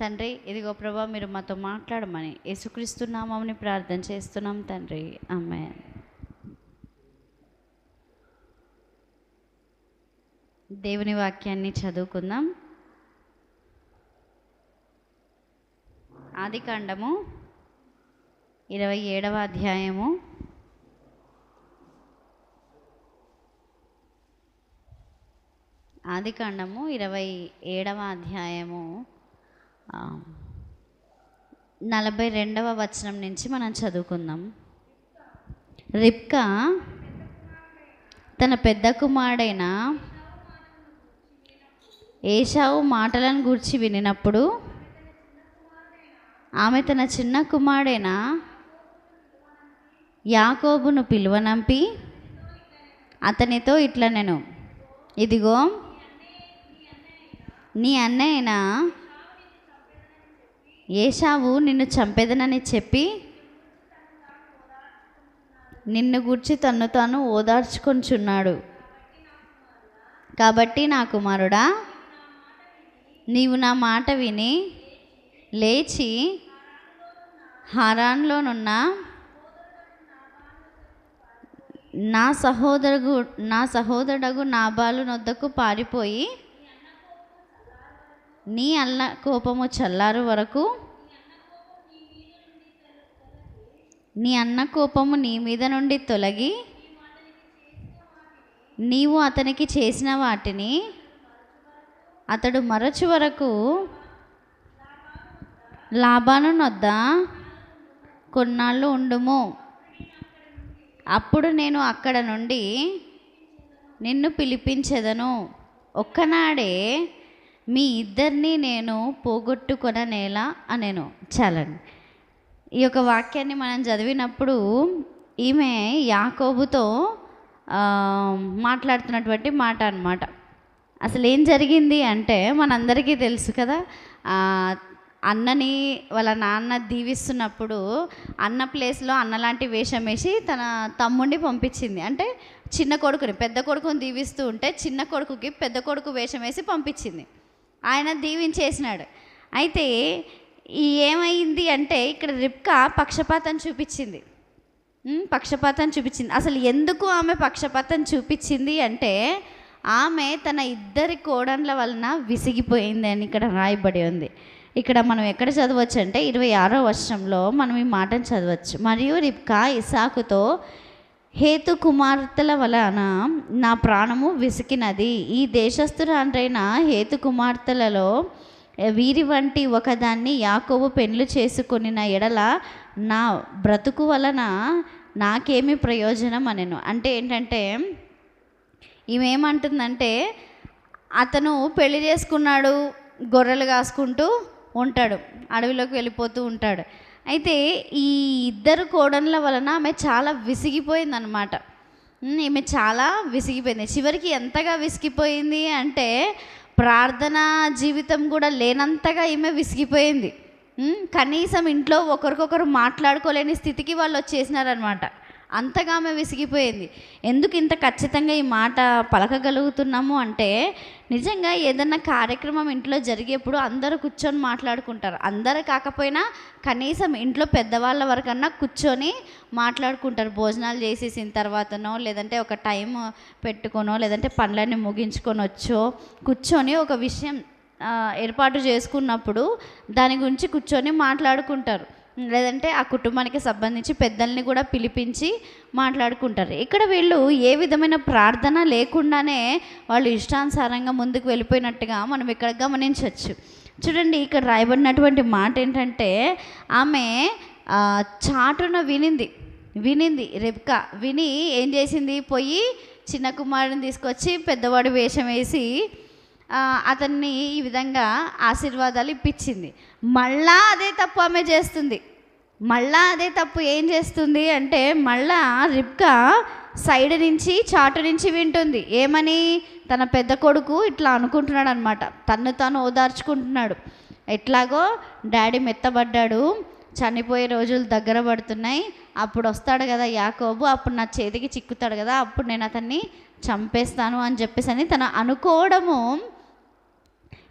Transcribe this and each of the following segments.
తండ్రి ఇదిగో ప్రభా మీరు మాతో మాట్లాడమని యేసుక్రీస్తు ప్రార్థన చేస్తున్నాం తండ్రి. ఆమె దేవుని వాక్యాన్ని చదువుకుందాం. ఆదికాండము ఇరవై ఏడవ అధ్యాయము. ఆదికాండము ఇరవై ఏడవ అధ్యాయము. నలభై రెండవ వచనం నుంచి మనం చదువుకుందాం. రిప్కా తన పెద్ద కుమారుడైన ఏషావు మాటలను గూర్చి వినినప్పుడు ఆమె తన చిన్న కుమారుడైన యాకోబును పిలువనంపి అతనితో ఇట్లా నేను ఇదిగో నీ అన్నయ్యన ఏషావు నిన్ను చంపేదనని చెప్పి నిన్ను గూర్చి తన్ను తాను ఓదార్చుకొంచున్నాడు. కాబట్టి నా కుమారుడా నీవు నా మాట విని లేచి హారాన్లోనున్న నా సహోదరుడు నా సహోదరుడు నాబాలు నొద్దకు పారిపోయి నీ అల్ల కోపము చల్లారు వరకు నీ అన్న కోపము నీ మీద నుండి తొలగి నీవు అతనికి చేసిన వాటిని అతడు మరచు వరకు లాభాను నొద్ద కొన్నాళ్ళు ఉండుము. అప్పుడు నేను అక్కడ నుండి నిన్ను పిలిపించెదను. ఒక్కనాడే మీ ఇద్దరిని నేను పోగొట్టుకొననేలా అనేను. చాలండి. ఈ యొక్క వాక్యాన్ని మనం చదివినప్పుడు ఈమె యాకోబుతో మాట్లాడుతున్నటువంటి మాట అనమాట అసలు ఏం జరిగింది అంటే మనందరికీ తెలుసు కదా అన్నని వాళ్ళ నాన్న దీవిస్తున్నప్పుడు అన్న ప్లేస్లో అన్నలాంటి వేషం వేసి తన తమ్ముడిని పంపించింది. అంటే చిన్న కొడుకుని పెద్ద కొడుకుని దీవిస్తూ ఉంటే చిన్న కొడుకుకి పెద్ద కొడుకు వేషం వేసి పంపించింది. ఆయన దీవించేసినాడు. అయితే ఈ ఏమైంది అంటే ఇక్కడ రిప్కా పక్షపాతం చూపించింది. పక్షపాతం చూపించింది. అసలు ఎందుకు ఆమె పక్షపాతం చూపించింది అంటే ఆమె తన ఇద్దరి కోడన్ల వలన విసిగిపోయింది అని ఇక్కడ రాయబడి ఉంది. ఇక్కడ మనం ఎక్కడ చదవచ్చు అంటే ఇరవై ఆరో వర్షంలో మనం ఈ మాటను చదవచ్చు. మరియు రిప్కా ఇసాకుతో హేతు కుమార్తెల వలన నా ప్రాణము విసికినది. ఈ దేశస్థురాండ్రైన హేతు కుమార్తెలలో వీరి వంటి ఒకదాన్ని యాకోబు పెండ్లు నా ఎడల నా బ్రతుకు వలన నాకేమి ప్రయోజనం అనెను. అంటే ఏంటంటే ఈమె ఏమంటుందంటే అతను పెళ్ళి చేసుకున్నాడు గొర్రెలు కాసుకుంటూ ఉంటాడు అడవిలోకి వెళ్ళిపోతూ ఉంటాడు. అయితే ఈ ఇద్దరు కోడన్ల వలన ఆమె చాలా విసిగిపోయిందనమాట ఈమె చాలా విసిగిపోయింది. చివరికి ఎంతగా విసిగిపోయింది అంటే ప్రార్థన జీవితం కూడా లేనంతగా ఈమె విసిగిపోయింది. కనీసం ఇంట్లో ఒకరికొకరు మాట్లాడుకోలేని స్థితికి వాళ్ళు వచ్చేసినారనమాట అంతగా ఆమె విసిగిపోయింది. ఎందుకు ఇంత ఖచ్చితంగా ఈ మాట పలకగలుగుతున్నాము అంటే నిజంగా ఏదన్నా కార్యక్రమం ఇంట్లో జరిగేప్పుడు అందరూ కూర్చొని మాట్లాడుకుంటారు. అందరూ కాకపోయినా కనీసం ఇంట్లో పెద్దవాళ్ళ వరకన్నా కూర్చొని మాట్లాడుకుంటారు. భోజనాలు చేసేసిన తర్వాతనో లేదంటే ఒక టైం పెట్టుకొనో లేదంటే పనులన్నీ ముగించుకొని వచ్చో కూర్చొని ఒక విషయం ఏర్పాటు చేసుకున్నప్పుడు దాని గురించి కూర్చొని మాట్లాడుకుంటారు. లేదంటే ఆ కుటుంబానికి సంబంధించి పెద్దల్ని కూడా పిలిపించి మాట్లాడుకుంటారు. ఇక్కడ వీళ్ళు ఏ విధమైన ప్రార్థన లేకుండానే వాళ్ళు ఇష్టానుసారంగా ముందుకు వెళ్ళిపోయినట్టుగా మనం ఇక్కడ గమనించవచ్చు. చూడండి ఇక్కడ రాయబడినటువంటి మాట ఏంటంటే ఆమె చాటున వినింది. వినింది రెబ్కా విని ఏం చేసింది? పోయి చిన్న కుమారుని తీసుకొచ్చి పెద్దవాడు వేషం వేసి అతన్ని ఈ విధంగా ఆశీర్వాదాలు ఇప్పించింది. మళ్ళా అదే తప్పు ఆమె చేస్తుంది. మళ్ళా అదే తప్పు ఏం చేస్తుంది అంటే మళ్ళా రిబ్కా సైడ్ నుంచి చాటు నుంచి వింటుంది. ఏమని? తన పెద్ద కొడుకు ఇట్లా అనుకుంటున్నాడు అనమాట తను తాను ఓదార్చుకుంటున్నాడు. ఎట్లాగో డాడీ మెత్తబడ్డాడు. చనిపోయే రోజులు దగ్గర పడుతున్నాయి. అప్పుడు వస్తాడు కదా యాకోబు. అప్పుడు నా చేతికి చిక్కుతాడు కదా. అప్పుడు నేను అతన్ని చంపేస్తాను అని చెప్పేసి అని తను అనుకోవడము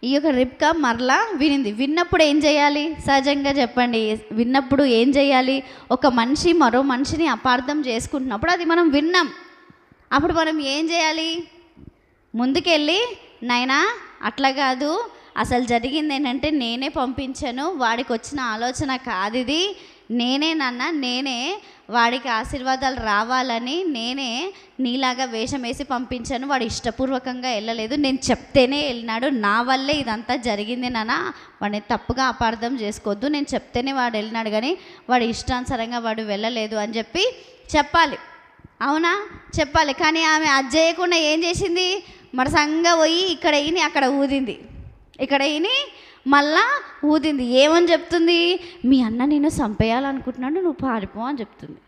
ఈ యొక్క రిప్కా మరలా వినింది. విన్నప్పుడు ఏం చేయాలి? సహజంగా చెప్పండి. విన్నప్పుడు ఏం చేయాలి? ఒక మనిషి మరో మనిషిని అపార్థం చేసుకుంటున్నప్పుడు అది మనం విన్నాం. అప్పుడు మనం ఏం చేయాలి? ముందుకెళ్ళి నాయనా అట్లా కాదు. అసలు జరిగింది ఏంటంటే నేనే పంపించాను. వాడికి వచ్చిన ఆలోచన కాదు ఇది. నేనే నాన్న నేనే వాడికి ఆశీర్వాదాలు రావాలని నేనే నీలాగా వేషం వేసి పంపించాను వాడు ఇష్టపూర్వకంగా వెళ్ళలేదు. నేను చెప్తేనే వెళ్ళినాడు. నా వల్లే ఇదంతా జరిగింది నాన్న. వాడిని తప్పుగా అపార్థం చేసుకోవద్దు. నేను చెప్తేనే వాడు వెళ్ళినాడు కానీ వాడు ఇష్టానుసారంగా వాడు వెళ్ళలేదు అని చెప్పి చెప్పాలి. అవునా? చెప్పాలి. కానీ ఆమె అది చేయకుండా ఏం చేసింది? మరసంగా పోయి ఇక్కడ ఈని అక్కడ ఊదింది. ఇక్కడ ఈని మళ్ళా ఊదింది. ఏమని చెప్తుంది? మీ అన్న నేను చంపేయాలనుకుంటున్నాడు నువ్వు పారిపో అని చెప్తుంది.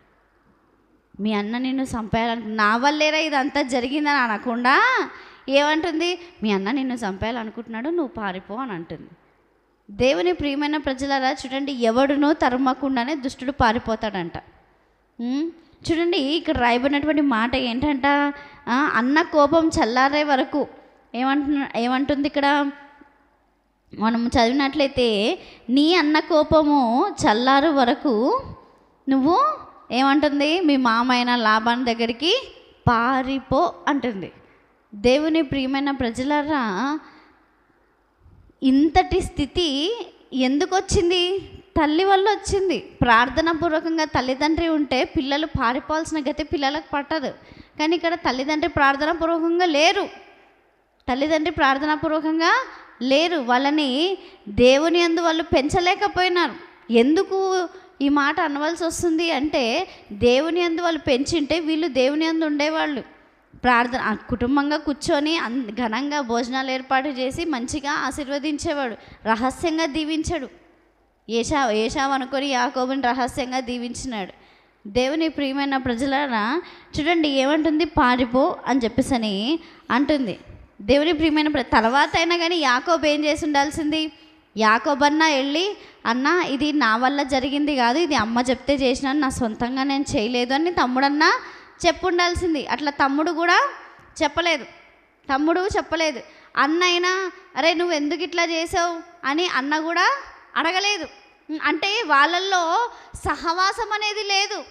మీ అన్న నిన్ను చంపేయాలను నా వల్లేరా ఇదంతా జరిగిందని అనకుండా ఏమంటుంది? మీ అన్న నిన్ను చంపేయాలనుకుంటున్నాడు నువ్వు పారిపో అని అంటుంది. దేవుని ప్రియమైన ప్రజలరా చూడండి ఎవడునో తరుమకుండానే దుష్టుడు పారిపోతాడంట. చూడండి ఇక్కడ రాయబడినటువంటి మాట ఏంటంట? అన్న కోపం చల్లారే వరకు ఏమంటున్నా ఏమంటుంది ఇక్కడ? మనం చదివినట్లయితే నీ అన్న కోపము చల్లారు వరకు నువ్వు ఏమంటుంది? మీ మామైన లాభాన్ని దగ్గరికి పారిపో అంటుంది. దేవుని ప్రియమైన ప్రజలరా ఇంతటి స్థితి ఎందుకు వచ్చింది తల్లి వల్ల వచ్చింది. ప్రార్థనా పూర్వకంగా తల్లిదండ్రి ఉంటే పిల్లలు పారిపోవాల్సిన గతి పిల్లలకు పట్టదు. కానీ ఇక్కడ తల్లిదండ్రి ప్రార్థనా పూర్వకంగా లేరు. తల్లిదండ్రి ప్రార్థనా పూర్వకంగా లేరు. వాళ్ళని దేవుని అందు వాళ్ళు పెంచలేకపోయినారు. ఎందుకు ఈ మాట అనవలసి వస్తుంది అంటే దేవుని అందు వాళ్ళు పెంచింటే వీళ్ళు దేవుని అందు ఉండేవాళ్ళు. ప్రార్థన కుటుంబంగా కూర్చొని అన్ ఘనంగా భోజనాలు ఏర్పాటు చేసి మంచిగా ఆశీర్వదించేవాడు. రహస్యంగా దీవించాడు. ఏషా ఏషావ్ అనుకొని యాకోబుని రహస్యంగా దీవించినాడు. దేవుని ప్రియమైన ప్రజలారా చూడండి ఏమంటుంది? పారిపో అని చెప్పేసి అని అంటుంది. దేవుని ప్రియమైన తర్వాత అయినా కానీ యాకోబ్ ఏం చేసి ఉండాల్సింది యాకోబన్నా వెళ్ళి అన్న ఇది నా వల్ల జరిగింది కాదు ఇది అమ్మ చెప్తే చేసినాను నా సొంతంగా నేను చేయలేదు అని తమ్ముడన్నా చెప్పుండాల్సింది. అట్లా తమ్ముడు కూడా చెప్పలేదు. తమ్ముడు చెప్పలేదు. అన్న అయినా అరే నువ్వు ఎందుకు ఇట్లా చేసావు? అని అన్న కూడా అడగలేదు. అంటే వాళ్ళల్లో సహవాసం అనేది లేదు.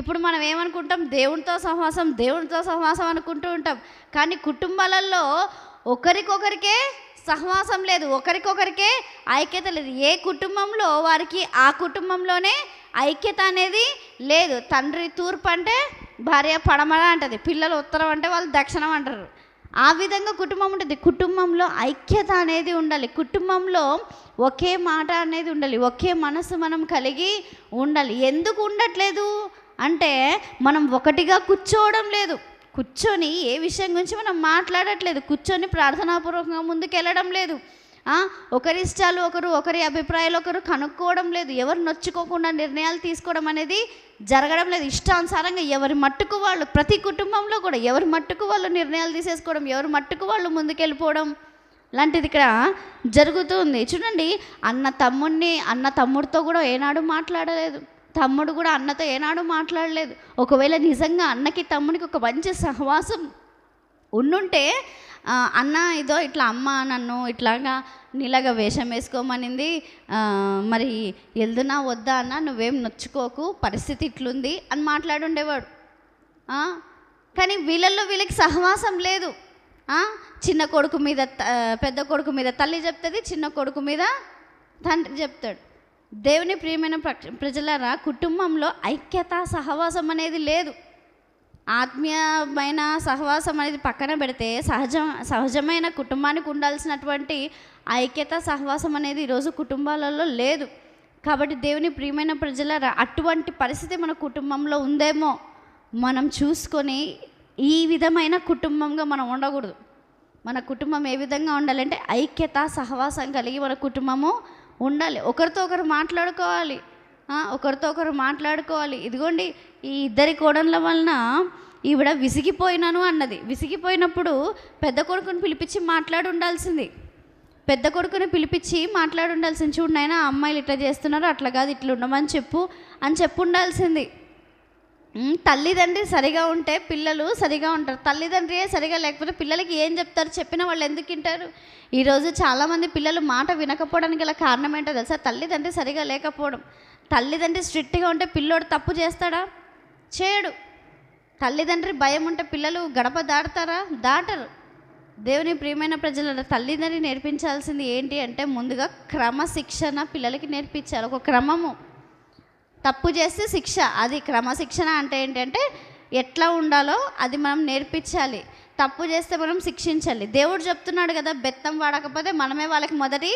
ఇప్పుడు మనం ఏమనుకుంటాం? దేవునితో సహవాసం దేవునితో సహవాసం అనుకుంటూ ఉంటాం. కానీ కుటుంబాలలో ఒకరికొకరికే సహవాసం లేదు. ఒకరికొకరికే ఐక్యత లేదు. ఏ కుటుంబంలో వారికి ఆ కుటుంబంలోనే ఐక్యత అనేది లేదు. తండ్రి తూర్పు అంటే భార్య పడమర అంటది. పిల్లలు ఉత్తరం అంటే వాళ్ళు దక్షిణం అంటారు. ఆ విధంగా కుటుంబం ఉంటుంది. కుటుంబంలో ఐక్యత అనేది ఉండాలి. కుటుంబంలో ఒకే మాట అనేది ఉండాలి. ఒకే మనసు మనం కలిగి ఉండాలి. ఎందుకు ఉండట్లేదు? అంటే మనం ఒకటిగా కూర్చోవడం లేదు. కూర్చొని ఏ విషయం గురించి మనం మాట్లాడట్లేదు. కూర్చొని ప్రార్థనాపూర్వకంగా ముందుకెళ్ళడం లేదు. ఒకరి ఇష్టాలు ఒకరు ఒకరి అభిప్రాయాలు ఒకరు కనుక్కోవడం లేదు. ఎవరు నొచ్చుకోకుండా నిర్ణయాలు తీసుకోవడం అనేది జరగడం లేదు. ఇష్టానుసారంగా ఎవరి మట్టుకు వాళ్ళు ప్రతి కుటుంబంలో కూడా ఎవరి మట్టుకు వాళ్ళు నిర్ణయాలు తీసేసుకోవడం ఎవరి మట్టుకు వాళ్ళు ముందుకెళ్ళిపోవడం లాంటిది ఇక్కడ జరుగుతుంది. చూడండి అన్న తమ్ముడిని అన్న తమ్ముడితో కూడా ఏనాడు మాట్లాడలేదు. తమ్ముడు కూడా అన్నతో ఏనాడు మాట్లాడలేదు. ఒకవేళ నిజంగా అన్నకి తమ్ముడికి ఒక మంచి సహవాసం ఉండుంటే అన్న ఇదో ఇట్లా అమ్మ నన్ను ఇట్లాగా నీలాగా వేషం వేసుకోమనింది మరి వెళ్దునా వద్దా అన్న నువ్వేం నొచ్చుకోకు పరిస్థితి ఇట్లుంది అని మాట్లాడుండేవాడు. కానీ వీళ్ళల్లో వీళ్ళకి సహవాసం లేదు. చిన్న కొడుకు మీద పెద్ద కొడుకు మీద తల్లి చెప్తుంది చిన్న కొడుకు మీద తండ్రి చెప్తాడు. దేవుని ప్రియమైన ప్ర- ప్రజలారా కుటుంబంలో ఐక్యత సహవాసం అనేది లేదు. ఆత్మీయమైన సహవాసం అనేది పక్కన పెడితే సహజ సహజమైన కుటుంబానికి ఉండాల్సినటువంటి ఐక్యత సహవాసం అనేది ఈరోజు కుటుంబాలలో లేదు. కాబట్టి దేవుని ప్రియమైన ప్రజలారా అటువంటి పరిస్థితి మన కుటుంబంలో ఉందేమో మనం చూసుకొని ఈ విధమైన కుటుంబంగా మనం ఉండకూడదు. మన కుటుంబం ఏ విధంగా ఉండాలంటే ఐక్యత సహవాసం కలిగి మన కుటుంబము ఉండాలి. ఒకరితో ఒకరు మాట్లాడుకోవాలి. ఒకరితో ఒకరు మాట్లాడుకోవాలి. ఇదిగోండి ఈ ఇద్దరి కోడన్ల వలన ఈవిడ విసిగిపోయినాను అన్నది. విసిగిపోయినప్పుడు పెద్ద కొడుకుని పిలిపించి మాట్లాడి ఉండాల్సింది పెద్ద కొడుకుని పిలిపించి మాట్లాడి ఉండాల్సింది చూడండి నాయనా ఆ అమ్మాయిలు ఇట్లా చేస్తున్నారు అట్లా కాదు ఇట్లా ఉండమని చెప్పు అని చెప్పు ఉండాల్సింది తల్లిదండ్రి సరిగా ఉంటే పిల్లలు సరిగా ఉంటారు. తల్లిదండ్రియే సరిగా లేకపోతే పిల్లలకి ఏం చెప్తారు? చెప్పిన వాళ్ళు ఎందుకు వింటారు? ఈరోజు చాలామంది పిల్లలు మాట వినకపోవడానికి గల కారణం ఏంటో తెలుసా? తల్లిదండ్రి సరిగా లేకపోవడం. తల్లిదండ్రి స్ట్రిక్ట్గా ఉంటే పిల్లోడు తప్పు చేస్తాడా? చేయడు. తల్లిదండ్రి భయం ఉంటే పిల్లలు గడప దాటుతారా? దాటరు. దేవుని ప్రియమైన ప్రజల తల్లిదండ్రి నేర్పించాల్సింది ఏంటి అంటే ముందుగా క్రమశిక్షణ పిల్లలకి నేర్పించాలి. ఒక క్రమము. తప్పు చేస్తే శిక్ష. అది క్రమశిక్షణ అంటే ఏంటంటే ఎట్లా ఉండాలో అది మనం నేర్పించాలి. తప్పు చేస్తే మనం శిక్షించాలి. దేవుడు చెప్తున్నాడు కదా బెత్తం వాడకపోతే మనమే వాళ్ళకి మొదటి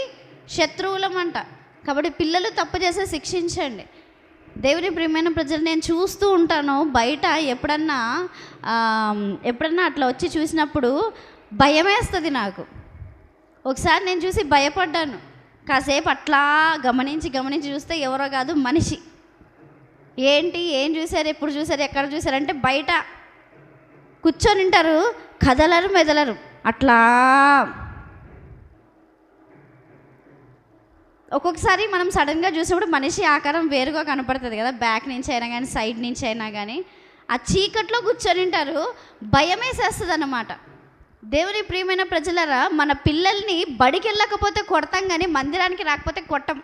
శత్రువులం అంట కాబట్టి పిల్లలు తప్పు చేస్తే శిక్షించండి. దేవుని ప్రియమైన ప్రజలు నేను చూస్తూ ఉంటాను బయట ఎప్పుడన్నా ఎప్పుడన్నా అట్లా వచ్చి చూసినప్పుడు భయమేస్తుంది నాకు. ఒకసారి నేను చూసి భయపడ్డాను. కాసేపు అట్లా గమనించి గమనించి చూస్తే ఎవరో కాదు మనిషి. ఏంటి ఏం చూశారు ఎప్పుడు చూశారు ఎక్కడ చూశారు అంటే బయట కూర్చొని ఉంటారు కదలరు మెదలరు. అట్లా ఒక్కొక్కసారి మనం సడన్గా చూసినప్పుడు మనిషి ఆకారం వేరుగా కనపడుతుంది కదా బ్యాక్ నుంచి అయినా కానీ సైడ్ నుంచి అయినా కానీ ఆ చీకట్లో కూర్చొని ఉంటారు భయం వేసేస్తుంది అన్నమాట దేవుని ప్రియమైన ప్రజలరా మన పిల్లల్ని బడికి వెళ్ళకపోతే కొడతాం కానీ మందిరానికి రాకపోతే కొట్టం.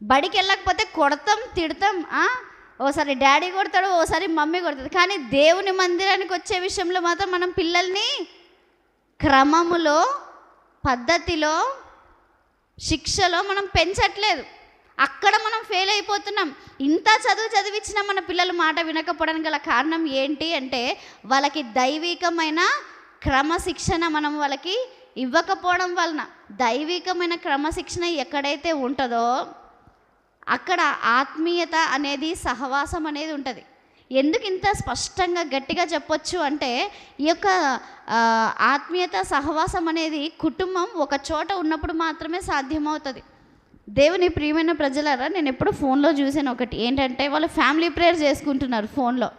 బడికి వెళ్ళకపోతే కొడతాం తిడతాం ఆ? ఓసారి డాడీ కొడతాడు ఓసారి మమ్మీ కొడుతుంది కానీ దేవుని మందిరానికి వచ్చే విషయంలో మాత్రం మనం పిల్లల్ని క్రమములో పద్ధతిలో శిక్షలో మనం పెంచట్లేదు. అక్కడ మనం ఫెయిల్ అయిపోతున్నాం. ఇంత చదువు చదివించిన మన పిల్లలు మాట వినకపోవడానికి గల కారణం ఏంటి అంటే వాళ్ళకి దైవికమైన క్రమశిక్షణ మనం వాళ్ళకి ఇవ్వకపోవడం వలన దైవికమైన క్రమశిక్షణ ఎక్కడైతే ఉంటుందో అక్కడ ఆత్మీయత అనేది సహవాసం అనేది ఉంటుంది. ఎందుకు ఇంత స్పష్టంగా గట్టిగా చెప్పొచ్చు అంటే ఈ యొక్క ఆత్మీయత సహవాసం అనేది కుటుంబం ఒక చోట ఉన్నప్పుడు మాత్రమే సాధ్యమవుతుంది. దేవుని ప్రియమైన ప్రజలారా నేను ఎప్పుడు ఫోన్లో చూసాను ఒకటి. ఏంటంటే వాళ్ళు ఫ్యామిలీ ప్రేయర్ చేసుకుంటున్నారు ఫోన్లో.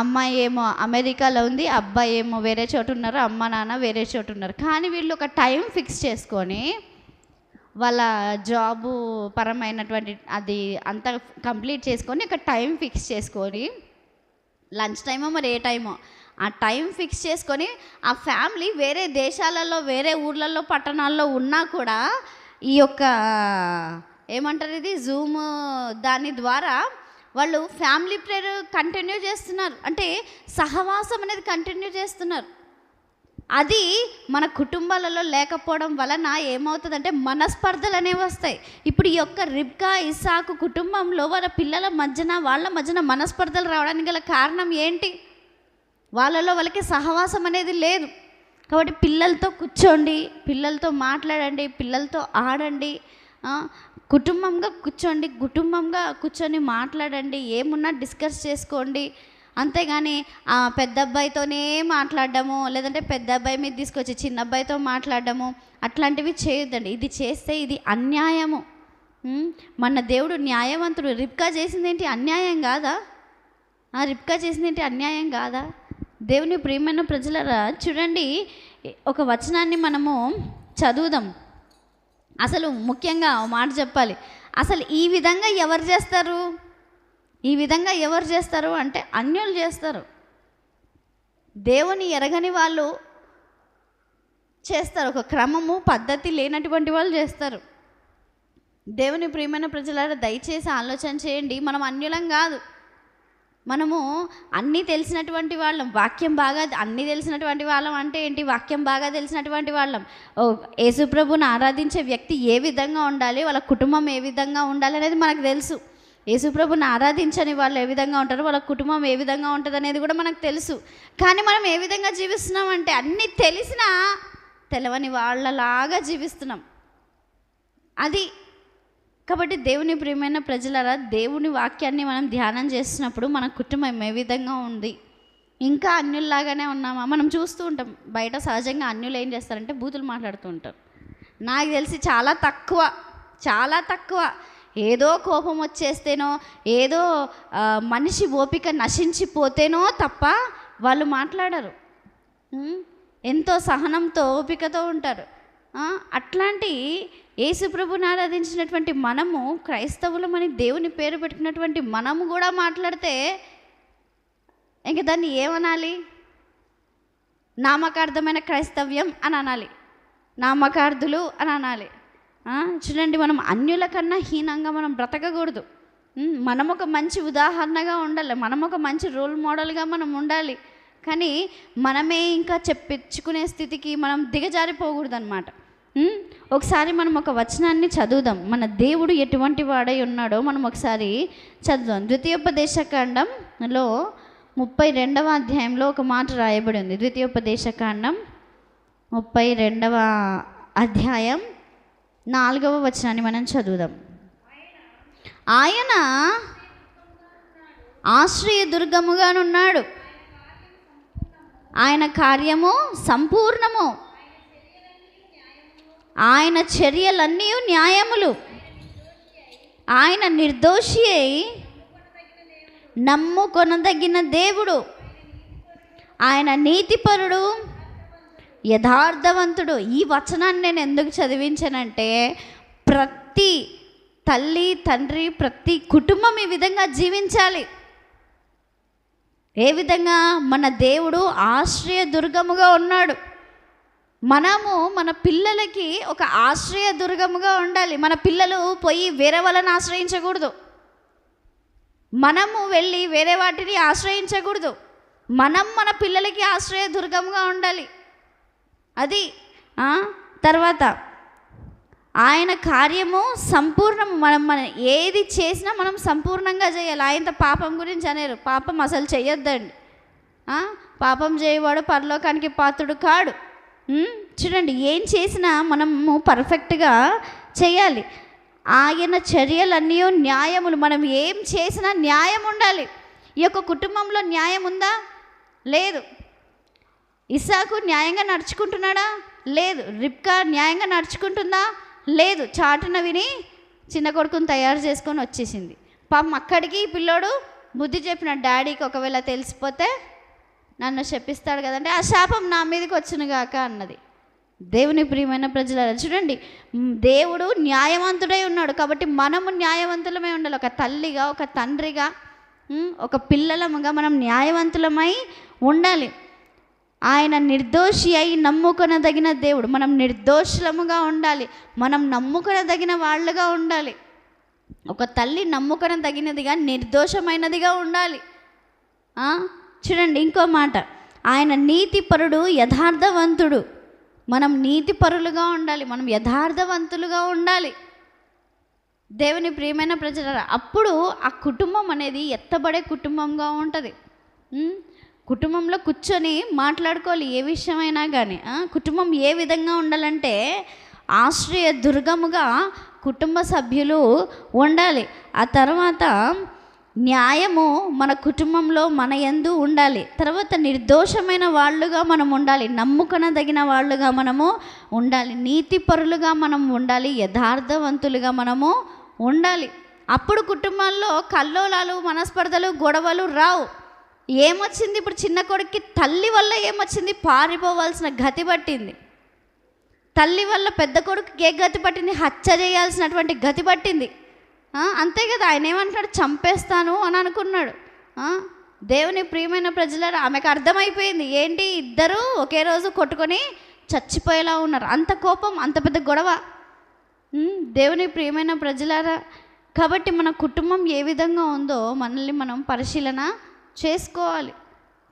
అమ్మాయి ఏమో అమెరికాలో ఉంది అబ్బాయి ఏమో వేరే చోటు ఉన్నారు అమ్మ నాన్న వేరే చోటు ఉన్నారు. కానీ వీళ్ళు ఒక టైం ఫిక్స్ చేసుకొని వాళ్ళ జాబు పరమైనటువంటి అది అంతా కంప్లీట్ చేసుకొని ఒక టైం ఫిక్స్ చేసుకొని లంచ్ టైమో మరి ఏ టైమో ఆ టైం ఫిక్స్ చేసుకొని ఆ ఫ్యామిలీ వేరే దేశాలలో వేరే ఊర్లలో పట్టణాల్లో ఉన్నా కూడా ఈ యొక్క ఏమంటారు ఇది జూమ్ దాని ద్వారా వాళ్ళు ఫ్యామిలీ ప్రేయర్ కంటిన్యూ చేస్తున్నారు. అంటే సహవాసం అనేది కంటిన్యూ చేస్తున్నారు. అది మన కుటుంబాలలో లేకపోవడం వలన ఏమవుతుందంటే మనస్పర్ధలు అనేవి వస్తాయి. ఇప్పుడు ఈ యొక్క రిబ్కా ఇసాకు కుటుంబంలో వాళ్ళ పిల్లల మధ్యన వాళ్ళ మధ్యన మనస్పర్ధలు రావడానికి గల కారణం ఏంటి? వాళ్ళలో వాళ్ళకి సహవాసం అనేది లేదు. కాబట్టి పిల్లలతో కూర్చోండి పిల్లలతో మాట్లాడండి పిల్లలతో ఆడండి కుటుంబంగా కూర్చోండి కుటుంబంగా కూర్చొని మాట్లాడండి ఏమున్నా డిస్కస్ చేసుకోండి అంతేగాని ఆ పెద్ద అబ్బాయితోనే మాట్లాడడము లేదంటే పెద్ద అబ్బాయి మీద తీసుకొచ్చి చిన్న అబ్బాయితో మాట్లాడడము అట్లాంటివి చేయొద్దండి. ఇది చేస్తే ఇది అన్యాయము. మన దేవుడు న్యాయవంతుడు. రిప్కా చేసింది ఏంటి? అన్యాయం కాదా? ఆ రిప్కా చేసింది ఏంటి? అన్యాయం కాదా? దేవుని ప్రియమైన ప్రజలరా చూడండి ఒక వచనాన్ని మనము చదువుదాం. అసలు ముఖ్యంగా మాట చెప్పాలి. అసలు ఈ విధంగా ఎవరు చేస్తారు? ఈ విధంగా ఎవరు చేస్తారు అంటే అన్యులు చేస్తారు. దేవుని ఎరగని వాళ్ళు చేస్తారు. ఒక క్రమము పద్ధతి లేనటువంటి వాళ్ళు చేస్తారు. దేవుని ప్రియమైన ప్రజలారా దయచేసి ఆలోచన చేయండి. మనం అన్యులం కాదు. మనము అన్నీ తెలిసినటువంటి వాళ్ళం. వాక్యం బాగా అన్నీ తెలిసినటువంటి వాళ్ళం అంటే ఏంటి? వాక్యం బాగా తెలిసినటువంటి వాళ్ళం. ఓ యేసుప్రభుని ఆరాధించే వ్యక్తి ఏ విధంగా ఉండాలి? వాళ్ళ కుటుంబం ఏ విధంగా ఉండాలి అనేది మనకు తెలుసు. యేసుప్రభుని ఆరాధించని వాళ్ళు ఏ విధంగా ఉంటారు వాళ్ళ కుటుంబం ఏ విధంగా ఉంటుంది అనేది కూడా మనకు తెలుసు. కానీ మనం ఏ విధంగా జీవిస్తున్నాం అంటే అన్నీ తెలిసినా తెలవని వాళ్ళలాగా జీవిస్తున్నాం. అది కాబట్టి దేవుని ప్రియమైన ప్రజలరా దేవుని వాక్యాన్ని మనం ధ్యానం చేస్తున్నప్పుడు మన కుటుంబం ఏ విధంగా ఉంది? ఇంకా అన్యుల్లాగానే ఉన్నామా? మనం చూస్తూ ఉంటాం. బయట సహజంగా అన్యులు ఏం చేస్తారంటే బూతులు మాట్లాడుతూ ఉంటారు. నాకు తెలిసి చాలా తక్కువ చాలా తక్కువ ఏదో కోపం వచ్చేస్తేనో ఏదో మనిషి ఓపిక నశించిపోతేనో తప్ప వాళ్ళు మాట్లాడరు. ఎంతో సహనంతో ఓపికతో ఉంటారు. అట్లాంటి యేసుప్రభుని ఆరాధించినటువంటి మనము క్రైస్తవులమని దేవుని పేరు పెట్టుకున్నటువంటి మనము కూడా మాట్లాడితే ఇంక దాన్ని ఏమనాలి? నామకార్థమైన క్రైస్తవ్యం అని అనాలి. నామకార్థులు అని అనాలి. చూడండి మనం అన్యుల కన్నా హీనంగా మనం బ్రతకకూడదు. మనం ఒక మంచి ఉదాహరణగా ఉండాలి. మనం ఒక మంచి రోల్ మోడల్గా మనం ఉండాలి. కానీ మనమే ఇంకా చెప్పించుకునే స్థితికి మనం దిగజారిపోకూడదు అనమాట ఒకసారి మనం ఒక వచనాన్ని చదువుదాం. మన దేవుడు ఎటువంటి వాడై ఉన్నాడో మనం ఒకసారి చదువుదాం. ద్వితీయోపదేశకాండంలో ముప్పై రెండవ అధ్యాయంలో ఒక మాట రాయబడి ఉంది. ద్వితీయోపదేశకాండం ముప్పై రెండవ అధ్యాయం నాలుగవ వచనాన్ని మనం చదువుదాం. ఆయన ఆశ్రయ దుర్గముగానున్నాడు ఆయన కార్యము సంపూర్ణము. ఆయన చర్యలన్నీ న్యాయములు. ఆయన నిర్దోషి అయి నమ్ముకొనదగిన దేవుడు. ఆయన నీతిపరుడు. యథార్థవంతుడు. ఈ వచనాన్ని నేను ఎందుకు చదివించానంటే ప్రతి తల్లి తండ్రి ప్రతి కుటుంబం ఈ విధంగా జీవించాలి. ఏ విధంగా? మన దేవుడు ఆశ్రయ దుర్గముగా ఉన్నాడు. మనము మన పిల్లలకి ఒక ఆశ్రయ దుర్గముగా ఉండాలి. మన పిల్లలు పోయి వేరే వాళ్ళని ఆశ్రయించకూడదు. మనము వెళ్ళి వేరే వాటిని ఆశ్రయించకూడదు. మనం మన పిల్లలకి ఆశ్రయ దుర్గముగా ఉండాలి. అది తర్వాత ఆయన కార్యము సంపూర్ణం మనం మనం ఏది చేసినా మనం సంపూర్ణంగా చేయాలి. ఆయనతో పాపం గురించి అనేరు. పాపం అసలు చేయొద్దండి. పాపం చేయవాడు పరలోకానికి పాత్రుడు కాడు. చూడండి ఏం చేసినా మనము పర్ఫెక్ట్గా చేయాలి. ఆయన చర్యలన్నీ న్యాయములు. మనం ఏం చేసినా న్యాయం ఉండాలి. ఈ యొక్క కుటుంబంలో న్యాయం ఉందా? లేదు. ఇసాకు న్యాయంగా నడుచుకుంటున్నాడా? లేదు. రిప్కా న్యాయంగా నడుచుకుంటుందా? లేదు. చాటున విని చిన్న కొడుకుని తయారు చేసుకొని వచ్చేసింది. పాపం అక్కడికి పిల్లోడు బుద్ధి చెప్పిన డాడీకి ఒకవేళ తెలిసిపోతే నన్ను శపిస్తాడు కదంటే ఆ శాపం నా మీదకి వచ్చినగాక అన్నది. దేవుని ప్రియమైన ప్రజలారా చూడండి. దేవుడు న్యాయవంతుడై ఉన్నాడు కాబట్టి మనము న్యాయవంతులమై ఉండాలి. ఒక తల్లిగా ఒక తండ్రిగా ఒక పిల్లలముగా మనం న్యాయవంతులమై ఉండాలి. ఆయన నిర్దోషి అయి నమ్ముకొనదగిన దేవుడు. మనం నిర్దోషులముగా ఉండాలి. మనం నమ్ముకొనదగిన వాళ్ళుగా ఉండాలి. ఒక తల్లి నమ్ముకొనదగినదిగా నిర్దోషమైనదిగా ఉండాలి. చూడండి ఇంకో మాట. ఆయన నీతిపరుడు యథార్థవంతుడు. మనం నీతిపరులుగా ఉండాలి. మనం యథార్థవంతులుగా ఉండాలి. దేవుని ప్రియమైన ప్రజల అప్పుడు ఆ కుటుంబం అనేది ఎత్తబడే కుటుంబంగా ఉంటుంది. కుటుంబంలో కూర్చొని మాట్లాడుకోవాలి ఏ విషయమైనా కానీ కుటుంబం ఏ విధంగా ఉండాలంటే ఆశ్రయ దుర్గముగా కుటుంబ సభ్యులు ఉండాలి. ఆ తర్వాత న్యాయము మన కుటుంబంలో మన యందు ఉండాలి. తర్వాత నిర్దోషమైన వాళ్ళుగా మనం ఉండాలి. నమ్ముకొనదగిన వాళ్ళుగా మనము ఉండాలి. నీతిపరులుగా మనం ఉండాలి. యథార్థవంతులుగా మనము ఉండాలి. అప్పుడు కుటుంబాల్లో కల్లోలాలు మనస్పర్ధలు గొడవలు రావు. ఏమొచ్చింది? ఇప్పుడు చిన్న కొడుక్కి తల్లి వల్ల ఏమొచ్చింది? పారిపోవాల్సిన గతి పట్టింది. తల్లి వల్ల పెద్ద కొడుకుకి ఏ గతి పట్టింది? హత్య చేయాల్సినటువంటి గతి పట్టింది. అంతే కదా? ఆయన ఏమంటున్నాడు? చంపేస్తాను అని అనుకున్నాడు. దేవుని ప్రియమైన ప్రజలారా ఆమెకు అర్థమైపోయింది. ఏంటి? ఇద్దరు ఒకే రోజు కొట్టుకొని చచ్చిపోయేలా ఉన్నారు. అంత కోపం అంత పెద్ద గొడవ. దేవుని ప్రియమైన ప్రజలారా కాబట్టి మన కుటుంబం ఏ విధంగా ఉందో మనల్ని మనం పరిశీలన చేసుకోవాలి.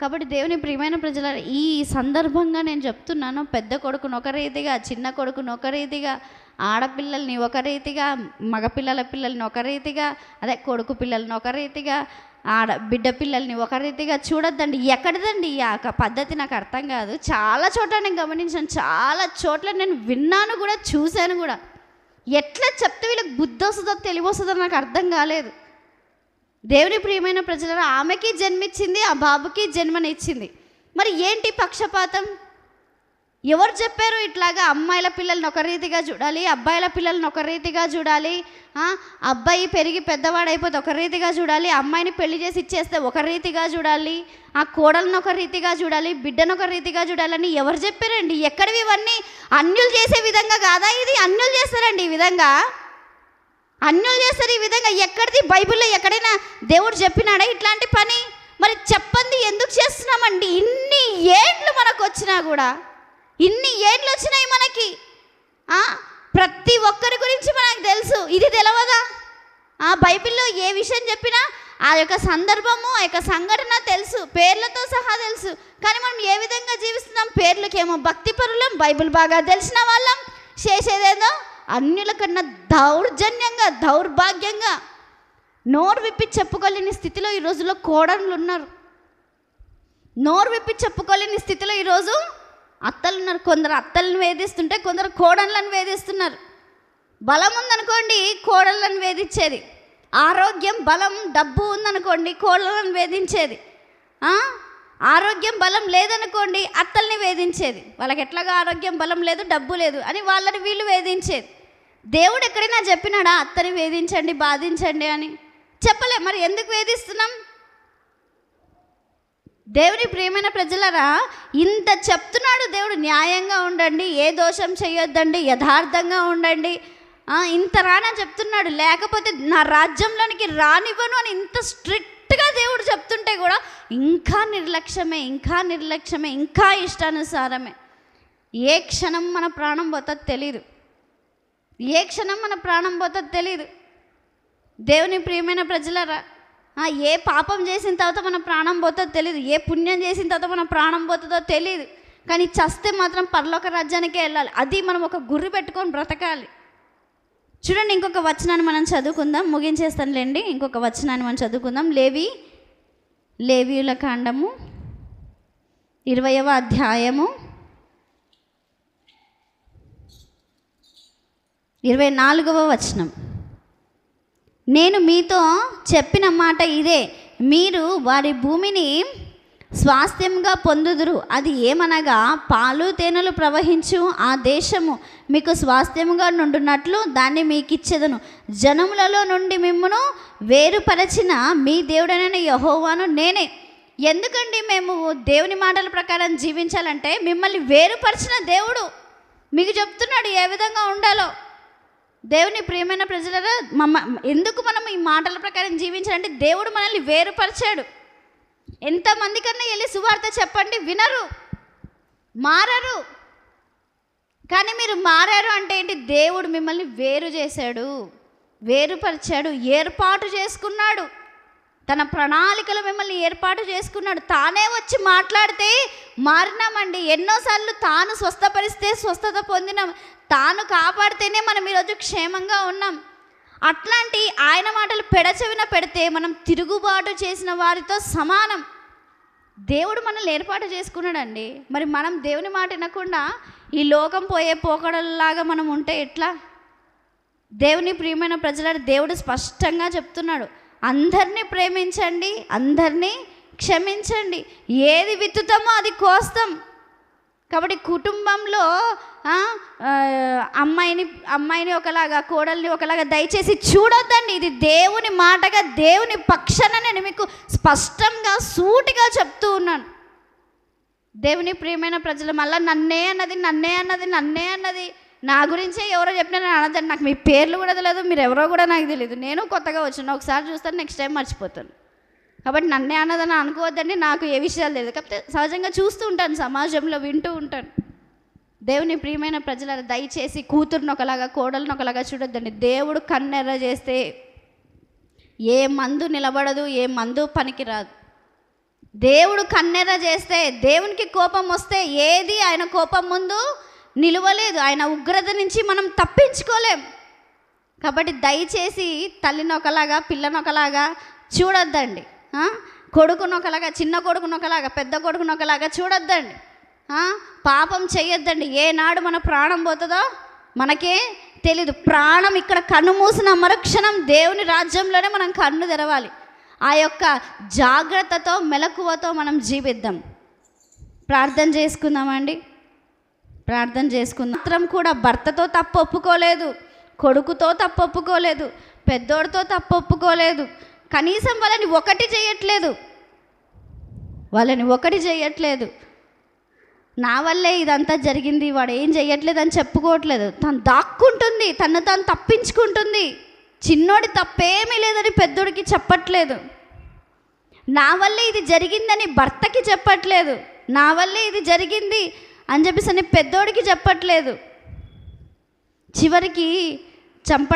కాబట్టి దేవుని ప్రియమైన ప్రజల ఈ సందర్భంగా నేను చెప్తున్నాను పెద్ద కొడుకును ఒక రీతిగా చిన్న కొడుకును ఒక రీతిగా ఆడపిల్లల్ని ఒక రీతిగా మగపిల్లల పిల్లల్ని ఒక రీతిగా అదే కొడుకు పిల్లల్ని ఒక రీతిగా ఆడ బిడ్డ పిల్లల్ని ఒక రీతిగా చూడొద్దండి. ఎక్కడిదండి ఈ ఆ పద్ధతి? నాకు అర్థం కాదు. చాలా చోట్ల నేను గమనించాను చాలా చోట్ల నేను విన్నాను కూడా చూశాను కూడా. ఎట్లా చెప్తే వీళ్ళకి బుద్ధి వస్తుందో తెలివి వస్తుందో నాకు అర్థం కాలేదు. దేవుని ప్రియమైన ప్రజలను ఆమెకి జన్మించింది ఆ బాబుకి జన్మనిచ్చింది. మరి ఏంటి పక్షపాతం? ఎవరు చెప్పారు ఇట్లాగా అమ్మాయిల పిల్లల్ని ఒక రీతిగా చూడాలి అబ్బాయిల పిల్లల్ని ఒక రీతిగా చూడాలి అబ్బాయి పెరిగి పెద్దవాడైపోతే ఒక రీతిగా చూడాలి అమ్మాయిని పెళ్ళి చేసి ఇచ్చేస్తే ఒక రీతిగా చూడాలి ఆ కోడలను ఒక రీతిగా చూడాలి బిడ్డను ఒక రీతిగా చూడాలని ఎవరు చెప్పారండి? ఎక్కడివి ఇవన్నీ? అన్యులు చేసే విధంగా కాదా ఇది? అన్యులు చేస్తారండి ఈ విధంగా? అన్యులు చేస్తారు ఈ విధంగా ఎక్కడిది? బైబిల్లో ఎక్కడైనా దేవుడు చెప్పినాడా ఇట్లాంటి పని? మరి చెప్పండి ఎందుకు చేస్తున్నామండి? ఇన్ని ఏండ్లు మనకు వచ్చినా కూడా ఇన్ని ఏండ్లు వచ్చినాయి మనకి. ప్రతి ఒక్కరి గురించి మనకు తెలుసు. ఇది తెలవదా? ఆ బైబిల్లో ఏ విషయం చెప్పినా ఆ యొక్క సందర్భము ఆ యొక్క సంఘటన తెలుసు. పేర్లతో సహా తెలుసు. కానీ మనం ఏ విధంగా జీవిస్తున్నాం? పేర్లకేమో భక్తి పరులం బైబిల్ బాగా తెలిసిన వాళ్ళం. చేసేదేదో అన్యుల కన్నా దౌర్జన్యంగా దౌర్భాగ్యంగా నోరు విప్పి చెప్పుకోలేని స్థితిలో ఈ రోజుల్లో కోడళ్ళు ఉన్నారు. నోరు విప్పి చెప్పుకోలేని స్థితిలో ఈరోజు అత్తలు ఉన్నారు. కొందరు అత్తలను వేధిస్తుంటే కొందరు కోడళ్ళను వేధిస్తున్నారు. బలం ఉందనుకోండి కోడళ్ళను వేధించేది. ఆరోగ్యం బలం డబ్బు ఉందనుకోండి కోడళ్ళను వేధించేది. ఆరోగ్యం బలం లేదనుకోండి అత్తల్ని వేధించేది. వాళ్ళకి ఎట్లాగా ఆరోగ్యం బలం లేదు డబ్బు లేదు అని వాళ్ళని వీళ్ళు వేధించేది. దేవుడు ఎక్కడైనా చెప్పినాడా అత్తని వేధించండి బాధించండి అని? చెప్పలే మరి ఎందుకు వేధిస్తున్నాం? దేవుని ప్రియమైన ప్రజలరా ఇంత చెప్తున్నాడు దేవుడు న్యాయంగా ఉండండి ఏ దోషం చేయొద్దండి యథార్థంగా ఉండండి. ఇంత రానా చెప్తున్నాడు. లేకపోతే నా రాజ్యంలోనికి రానివ్వను అని ఇంత స్ట్రిక్ట్ స్ట్రిక్ట్గా దేవుడు చెప్తుంటే కూడా ఇంకా నిర్లక్ష్యమే ఇంకా నిర్లక్ష్యమే ఇంకా ఇష్టానుసారమే. ఏ క్షణం మన ప్రాణం పోతుందో తెలియదు ఏ క్షణం మన ప్రాణం పోతుందో తెలియదు దేవుని ప్రియమైన ప్రజలరా ఆ, ఏ పాపం చేసిన తర్వాత మన ప్రాణం పోతుందో తెలియదు ఏ పుణ్యం చేసిన తర్వాత మన ప్రాణం పోతుందో తెలియదు కానీ చస్తే మాత్రం పర్లోక రాజ్యానికే వెళ్ళాలి. అది మనం ఒక గుర్రు పెట్టుకొని బ్రతకాలి. చూడండి ఇంకొక వచనాన్ని మనం చదువుకుందాం. ముగించేస్తానులేండి. ఇంకొక వచనాన్ని మనం చదువుకుందాం. లేవి లేవియుల కాండము ఇరవయవ అధ్యాయము ఇరవై నాలుగవ వచనం. నేను మీతో చెప్పిన మాట ఇదే. మీరు వారి భూమిని స్వాస్థ్యంగా పొందుదురు. అది ఏమనగా పాలు తేనెలు ప్రవహించు ఆ దేశము మీకు స్వాస్థ్యముగా నుండునట్లు దాన్ని మీకు ఇచ్చేదను జనములలో నుండి మిమ్మను వేరుపరచిన మీ దేవుడైన యహోవాను నేనే. ఎందుకండి మేము దేవుని మాటల ప్రకారం జీవించాలంటే మిమ్మల్ని వేరుపరిచిన దేవుడు మీకు చెప్తున్నాడు ఏ విధంగా ఉండాలో. దేవుని ప్రియమైన ప్రజలరా మమ్మ ఎందుకు మనం ఈ మాటల ప్రకారం జీవించాలంటే దేవుడు మనల్ని వేరుపరిచాడు. ఎంతమంది కన్నా వెళ్ళి సువార్త చెప్పండి వినరు మారరు. కానీ మీరు మారారు అంటే ఏంటి? దేవుడు మిమ్మల్ని వేరు చేశాడు వేరుపరిచాడు ఏర్పాటు చేసుకున్నాడు. తన ప్రణాళికలు మిమ్మల్ని ఏర్పాటు చేసుకున్నాడు. తానే వచ్చి మాట్లాడితే మారినామండి. ఎన్నోసార్లు తాను స్వస్థపరిస్తే స్వస్థత పొందినాం. తాను కాపాడితేనే మనం ఈరోజు క్షేమంగా ఉన్నాం. అట్లాంటి ఆయన మాటలు పెడచెవిన పెడితే మనం తిరుగుబాటు చేసిన వారితో సమానం. దేవుడు మనల్ని ఏర్పాటు చేసుకున్నాడండి. మరి మనం దేవుని మాట వినకుండా ఈ లోకం పోయే పోకడల్లాగా మనం ఉంటే ఎట్లా? దేవుని ప్రియమైన ప్రజల దేవుడు స్పష్టంగా చెప్తున్నాడు. అందరినీ ప్రేమించండి అందరినీ క్షమించండి. ఏది విత్తుతామో అది కోస్తాం. కాబట్టి కుటుంబంలో అమ్మాయిని అమ్మాయిని ఒకలాగా కోడల్ని ఒకలాగా దయచేసి చూడొద్దండి. ఇది దేవుని మాటగా దేవుని పక్షాన నేను మీకు స్పష్టంగా సూటిగా చెప్తూ ఉన్నాను. దేవుని ప్రియమైన ప్రజలు మళ్ళీ నన్నే అన్నది నన్నే అన్నది నన్నే అన్నది. నా గురించే ఎవరో చెప్పినా నేను అనదండి నాకు మీ పేర్లు కూడా తెలియదు మీరు ఎవరో కూడా నాకు తెలియదు. నేను కొత్తగా వచ్చిన ఒకసారి చూస్తాను నెక్స్ట్ టైం మర్చిపోతాను. కాబట్టి నన్నే అన్నదని అనుకోవద్దండి నాకు ఏ విషయాలు తెలియదు. కాకపోతే సహజంగా చూస్తూ ఉంటాను సమాజంలో వింటూ ఉంటాను. దేవుని ప్రియమైన ప్రజల దయచేసి కూతురుని ఒకలాగా కోడలను ఒకలాగా చూడొద్దండి. దేవుడు కన్నెర్ర చేస్తే ఏ మందు నిలబడదు ఏ మందు పనికిరాదు. దేవుడు కన్నెర్ర చేస్తే దేవునికి కోపం వస్తే ఏది ఆయన కోపం ముందు నిలవలేదు. ఆయన ఉగ్రత నుంచి మనం తప్పించుకోలేం. కాబట్టి దయచేసి తల్లిని ఒకలాగా పిల్లని ఒకలాగా చూడొద్దండి కొడుకునొకలాగా చిన్న కొడుకునొకలాగా పెద్ద కొడుకునొకలాగా చూడొద్దండి. పాపం చేయొద్దండి ఏనాడు మన ప్రాణం పోతుందో మనకే తెలీదు. ప్రాణం ఇక్కడ కన్ను మూసిన మరుక్షణం దేవుని రాజ్యంలోనే మనం కన్ను తెరవాలి. ఆ యొక్క జాగ్రత్తతో మెలకువతో మనం జీవిద్దాం. ప్రార్థన చేసుకుందామండి. ప్రార్థన చేసుకుందాం. మాత్రం కూడా భర్తతో తప్పు ఒప్పుకోలేదు. కొడుకుతో తప్పు ఒప్పుకోలేదు. పెద్దోడితో తప్పు ఒప్పుకోలేదు. కనీసం వాళ్ళని ఒకటి చేయట్లేదు. వాళ్ళని ఒకటి చేయట్లేదు. నా వల్లే ఇదంతా జరిగింది వాడు ఏం చెయ్యట్లేదు అని చెప్పుకోవట్లేదు. తను దాక్కుంటుంది తను తను తప్పించుకుంటుంది. చిన్నోడి తప్పేమీ లేదని పెద్దోడికి చెప్పట్లేదు. నా వల్లే ఇది జరిగిందని భర్తకి చెప్పట్లేదు. నా వల్లే ఇది జరిగింది అని చెప్పేసి అని పెద్దోడికి చెప్పట్లేదు. చివరికి చంపడానికి